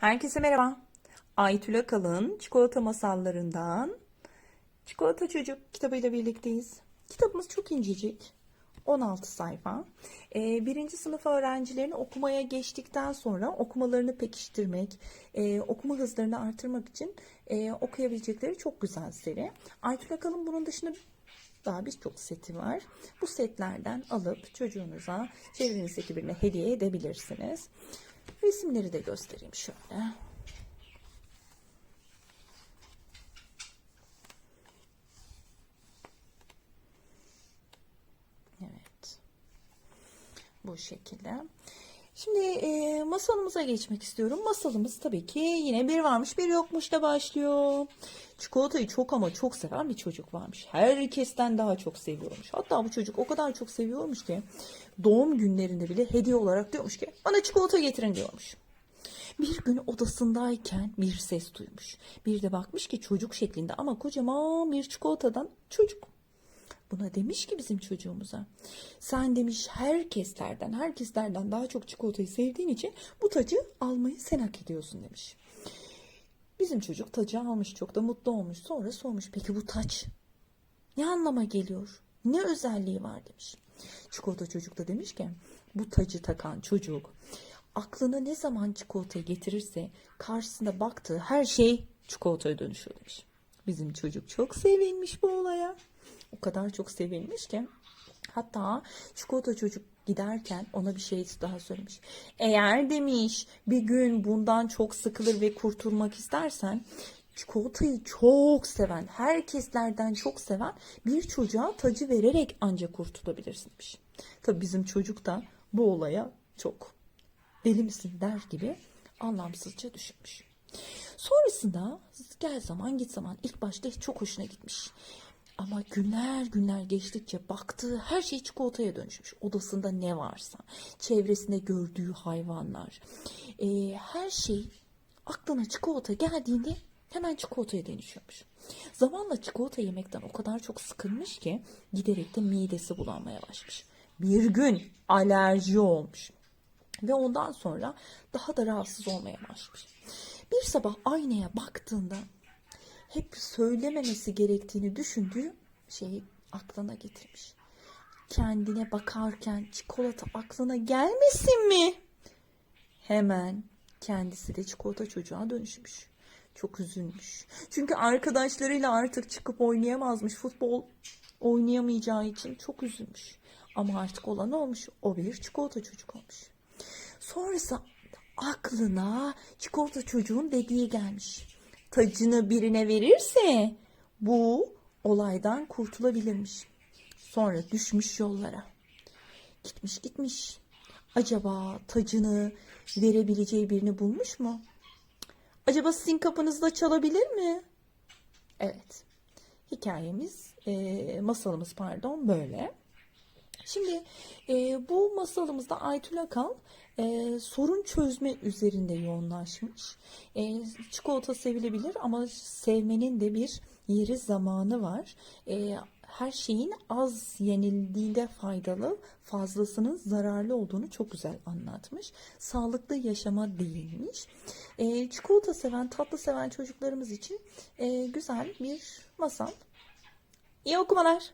Herkese merhaba. Aytül Akalın Çikolata Masallarından Çikolata Çocuk kitabıyla birlikteyiz. Kitabımız çok incecik. 16 sayfa. Ee, birinci sınıf öğrencilerini okumaya geçtikten sonra okumalarını pekiştirmek, e, okuma hızlarını artırmak için e, okuyabilecekleri çok güzel seri. Aytül Akalın bunun dışında daha birçok seti var. Bu setlerden alıp çocuğunuza, çevrenizdeki birine hediye edebilirsiniz. Resimleri de göstereyim şöyle. Evet. Bu şekilde. Şimdi e, masalımıza geçmek istiyorum. Masalımız tabii ki yine bir varmış bir yokmuş da başlıyor. Çikolatayı çok ama çok seven bir çocuk varmış. Herkesten daha çok seviyormuş. Hatta bu çocuk o kadar çok seviyormuş ki doğum günlerinde bile hediye olarak diyormuş ki bana çikolata getirin diyormuş. Bir gün odasındayken bir ses duymuş. Bir de bakmış ki çocuk şeklinde ama kocaman bir çikolatadan çocuk. Buna demiş ki bizim çocuğumuza. Sen demiş herkeslerden, herkeslerden daha çok çikolatayı sevdiğin için bu tacı almayı sen hak ediyorsun demiş. Bizim çocuk tacı almış çok da mutlu olmuş. Sonra sormuş peki bu taç ne anlama geliyor? Ne özelliği var demiş. Çikolata çocuk da demiş ki bu tacı takan çocuk aklına ne zaman çikolatayı getirirse karşısında baktığı her şey çikolataya dönüşüyor demiş. Bizim çocuk çok sevinmiş bu olaya. O kadar çok sevinmiş ki hatta çikolata çocuk giderken ona bir şey daha söylemiş. Eğer demiş bir gün bundan çok sıkılır ve kurtulmak istersen çikolatayı çok seven, herkeslerden çok seven bir çocuğa tacı vererek ancak kurtulabilirsin demiş. Tabii bizim çocuk da bu olaya çok deli misin der gibi anlamsızca düşünmüş. Sonrasında gel zaman git zaman ilk başta çok hoşuna gitmiş. Ama günler günler geçtikçe baktığı her şey çikolataya dönüşmüş. Odasında ne varsa, çevresinde gördüğü hayvanlar, e, her şey aklına çikolata geldiğinde hemen çikolataya dönüşüyormuş. Zamanla çikolata yemekten o kadar çok sıkılmış ki giderek de midesi bulanmaya başlamış. Bir gün alerji olmuş ve ondan sonra daha da rahatsız olmaya başlamış. Bir sabah aynaya baktığında hep söylememesi gerektiğini düşündüğü şeyi aklına getirmiş. Kendine bakarken çikolata aklına gelmesin mi? Hemen kendisi de çikolata çocuğa dönüşmüş. Çok üzülmüş. Çünkü arkadaşlarıyla artık çıkıp oynayamazmış. Futbol oynayamayacağı için çok üzülmüş. Ama artık olan olmuş. O bir çikolata çocuk olmuş. Sonrası aklına çikolata çocuğun dediği gelmiş. Tacını birine verirse bu olaydan kurtulabilirmiş. Sonra düşmüş yollara. Gitmiş gitmiş. Acaba tacını verebileceği birini bulmuş mu? Acaba sizin kapınızda çalabilir mi? Evet. Hikayemiz, e, masalımız pardon böyle. Şimdi e, bu masalımızda Aytül Akal e, sorun çözme üzerinde yoğunlaşmış. E, çikolata sevilebilir ama sevmenin de bir yeri zamanı var. E, her şeyin az yenildiğinde faydalı, fazlasının zararlı olduğunu çok güzel anlatmış. Sağlıklı yaşama değinmiş. E, çikolata seven, tatlı seven çocuklarımız için e, güzel bir masal. İyi okumalar.